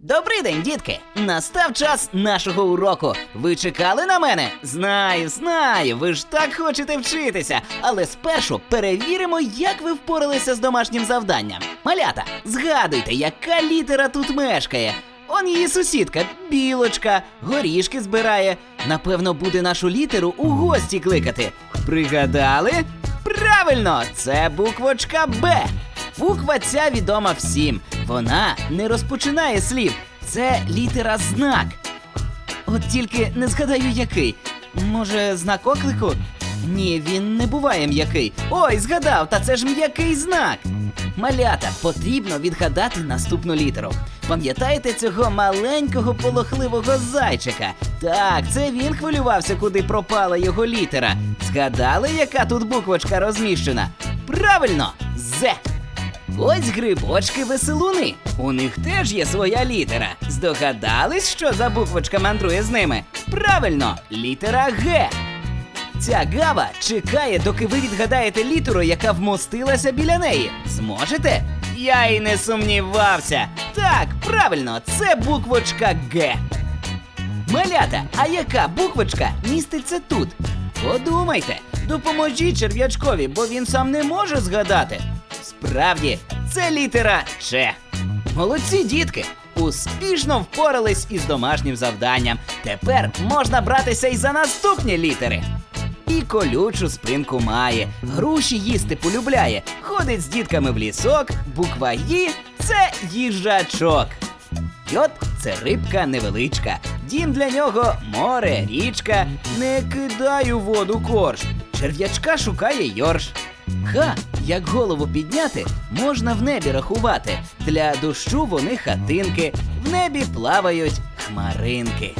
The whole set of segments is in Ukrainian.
Добрий день, дітки! Настав час нашого уроку. Ви чекали на мене? Знаю, знаю, ви ж так хочете вчитися. Але спершу перевіримо, як ви впоралися з домашнім завданням. Малята, згадуйте, яка літера тут мешкає. Он її сусідка, білочка, горішки збирає. Напевно, буде нашу літеру у гості кликати. Пригадали? Правильно, це буквочка Б. Буква ця відома всім. Вона не розпочинає слів. Це літера знак. От тільки не згадаю який. Може, знак оклику? Ні, він не буває м'який. Ой, згадав, та це ж м'який знак. Малята, потрібно відгадати наступну літеру. Пам'ятаєте цього маленького полохливого зайчика? Так, це він хвилювався, куди пропала його літера. Згадали, яка тут буквочка розміщена? Правильно, З. Ось грибочки веселуни. У них теж є своя літера. Здогадались, що за буквочка мандрує з ними? Правильно, літера Г. Ця гава чекає, доки ви відгадаєте літеру, яка вмостилася біля неї. Зможете? Я й не сумнівався. Так, правильно, це буквочка Г. Малята, а яка буквочка міститься тут? Подумайте, допоможіть черв'ячкові, бо він сам не може згадати. Справді, це літера Ч. Молодці, дітки! Успішно впорались із домашнім завданням. Тепер можна братися і за наступні літери. І колючу спинку має, груші їсти полюбляє, ходить з дітками в лісок, буква Ї це їжачок. Йот це рибка невеличка. Дім для нього море, річка. Не кидай у воду корж. Черв'ячка шукає йорш. Ха, як голову підняти, можна в небі рахувати. Для дощу вони хатинки, в небі плавають хмаринки.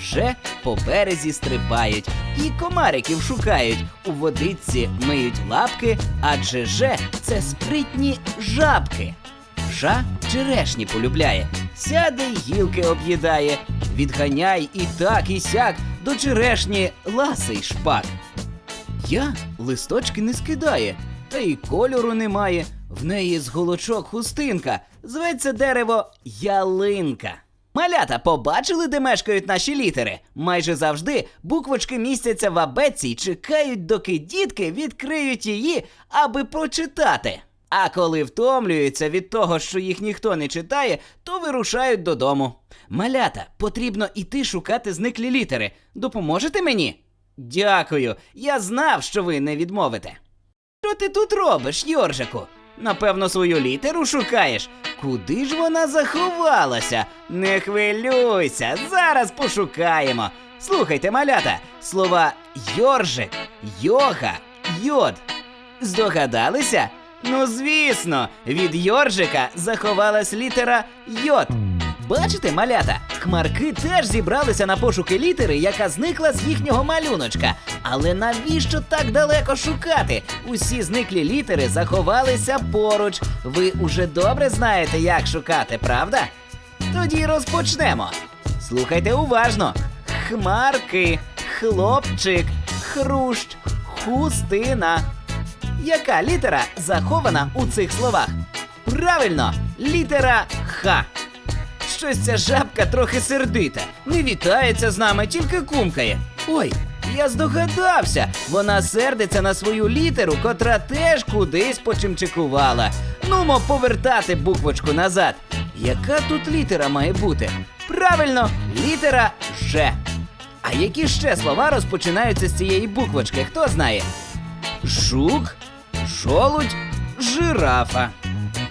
Вже по березі стрибають і комариків шукають. У водичці миють лапки, адже же це спритні жабки. Жа черешні полюбляє, сяде й гілки об'їдає, відганяй і так, і сяк до черешні ласий шпак. Я листочки не скидає, та й кольору немає. В неї з голочок хустинка. Зветься дерево ялинка. Малята, побачили, де мешкають наші літери? Майже завжди буквочки містяться в абетці й чекають, доки дітки відкриють її, аби прочитати. А коли втомлюються від того, що їх ніхто не читає, то вирушають додому. Малята, потрібно іти шукати зниклі літери. Допоможете мені? Дякую. Я знав, що ви не відмовите. Що ти тут робиш, Йоржику? Напевно, свою літеру шукаєш. Куди ж вона заховалася? Не хвилюйся, зараз пошукаємо. Слухайте, малята, слова йоржик, йога, йод. Здогадалися? Ну, звісно, від йоржика заховалась літера йод. Бачите, малята, хмарки теж зібралися на пошуки літери, яка зникла з їхнього малюночка. Але навіщо так далеко шукати? Усі зниклі літери заховалися поруч. Ви уже добре знаєте, як шукати, правда? Тоді розпочнемо. Слухайте уважно: хмарки, хлопчик, хрущ, хустина. Яка літера захована у цих словах? Правильно, літера Х. Щось ця жабка трохи сердита. Не вітається з нами, тільки кумкає. Ой, я здогадався. Вона сердиться на свою літеру, котра теж кудись почимчикувала. Нумо повертати буквочку назад. Яка тут літера має бути? Правильно, літера Ж. А які ще слова розпочинаються з цієї буквочки? Хто знає? Жук, жолудь, жирафа.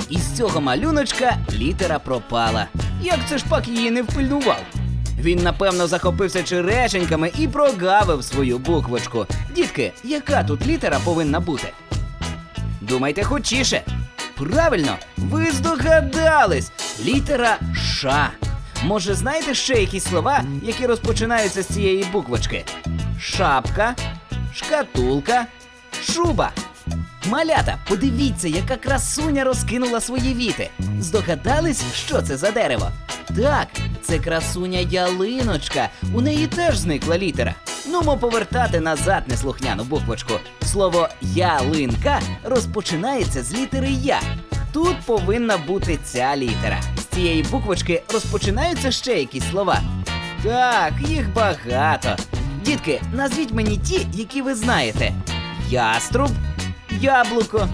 Із цього малюночка літера пропала. Як це ж пак її не впильнував? Він, напевно, захопився черешеньками і прогавив свою буквочку. Дітки, яка тут літера повинна бути? Думайте хочіше. Правильно, ви здогадались. Літера Ш. Може, знаєте ще якісь слова, які розпочинаються з цієї буквочки? Шапка, шкатулка, шуба. Малята, подивіться, яка красуня розкинула свої віти. Здогадались, що це за дерево? Так, це красуня ялиночка. У неї теж зникла літера. Нумо повертати назад неслухняну буквочку. Слово ялинка розпочинається з літери Я. Тут повинна бути ця літера. З цієї буквочки розпочинаються ще якісь слова? Так, їх багато. Дітки, назвіть мені ті, які ви знаєте: яструб, яблуко.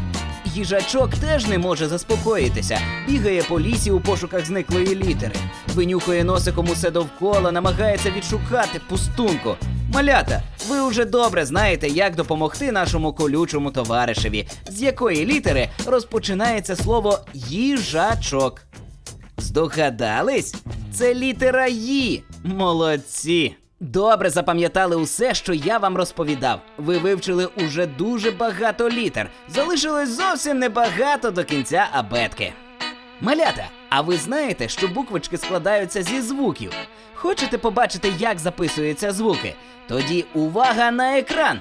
Їжачок теж не може заспокоїтися, бігає по лісі у пошуках зниклої літери, винюхує носиком усе довкола, намагається відшукати пустунку. Малята, ви уже добре знаєте, як допомогти нашому колючому товаришеві, з якої літери розпочинається слово їжачок. Здогадались? Це літера Ї. Молодці. Добре запам'ятали усе, що я вам розповідав. Ви вивчили уже дуже багато літер. Залишилось зовсім небагато до кінця абетки. Малята, а ви знаєте, що буквочки складаються зі звуків? Хочете побачити, як записуються звуки? Тоді увага на екран!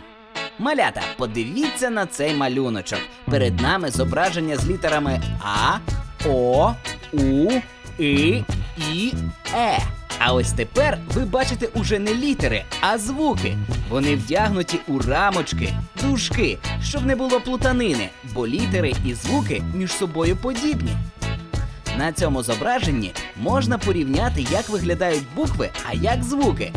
Малята, подивіться на цей малюночок. Перед нами зображення з літерами А, О, У, І, І, Е. А ось тепер ви бачите уже не літери, а звуки. Вони вдягнуті у рамочки, дужки, щоб не було плутанини, бо літери і звуки між собою подібні. На цьому зображенні можна порівняти, як виглядають букви, а як звуки.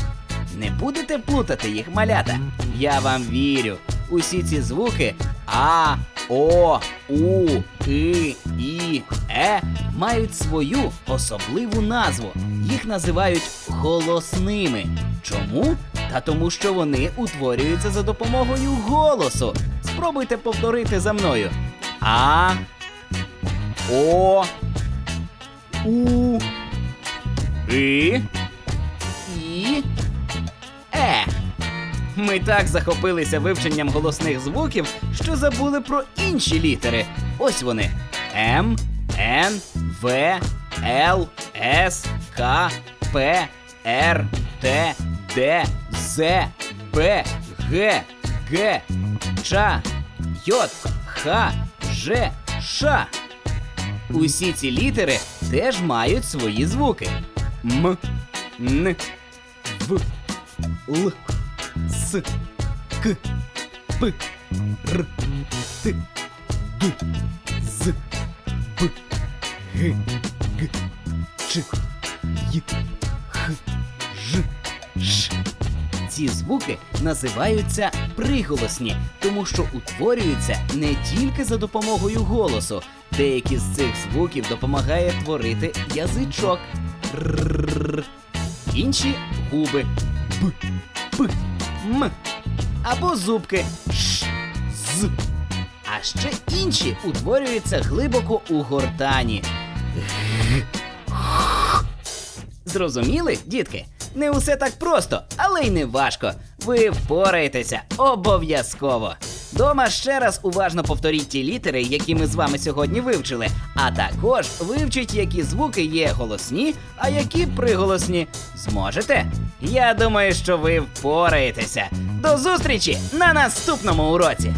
Не будете плутати їх малята. Я вам вірю. Усі ці звуки А, О, У, И, І, Е мають свою особливу назву. Їх називають голосними. Чому? Та тому, що вони утворюються за допомогою голосу. Спробуйте повторити за мною. А, О, у. І. І. Е. Ми так захопилися вивченням голосних звуків, що забули про інші літери. Ось вони: М, Н, В, Л, С, К, П, Р, Т, Д, З, Б, Г, Г, Ч, Й, Х, Ж, Ш. Усі ці літери теж мають свої звуки: М, Н, В, Л, С, К, П, Р, Т, Д, З, Б, Г, Г, Ч, Х, Ж, Ш. Ці звуки називаються приголосні, тому що утворюються не тільки за допомогою голосу. Деякі з цих звуків допомагає творити язичок. Р. Інші губи Б, П, М. Або зубки Ш, З. А ще інші утворюються глибоко у гортані. Зрозуміли, дітки? Не усе так просто, але й не важко. Ви впораєтеся обов'язково. Дома ще раз уважно повторіть ті літери, які ми з вами сьогодні вивчили. А також вивчіть, які звуки є голосні, а які приголосні. Зможете? Я думаю, що ви впораєтеся. До зустрічі на наступному уроці!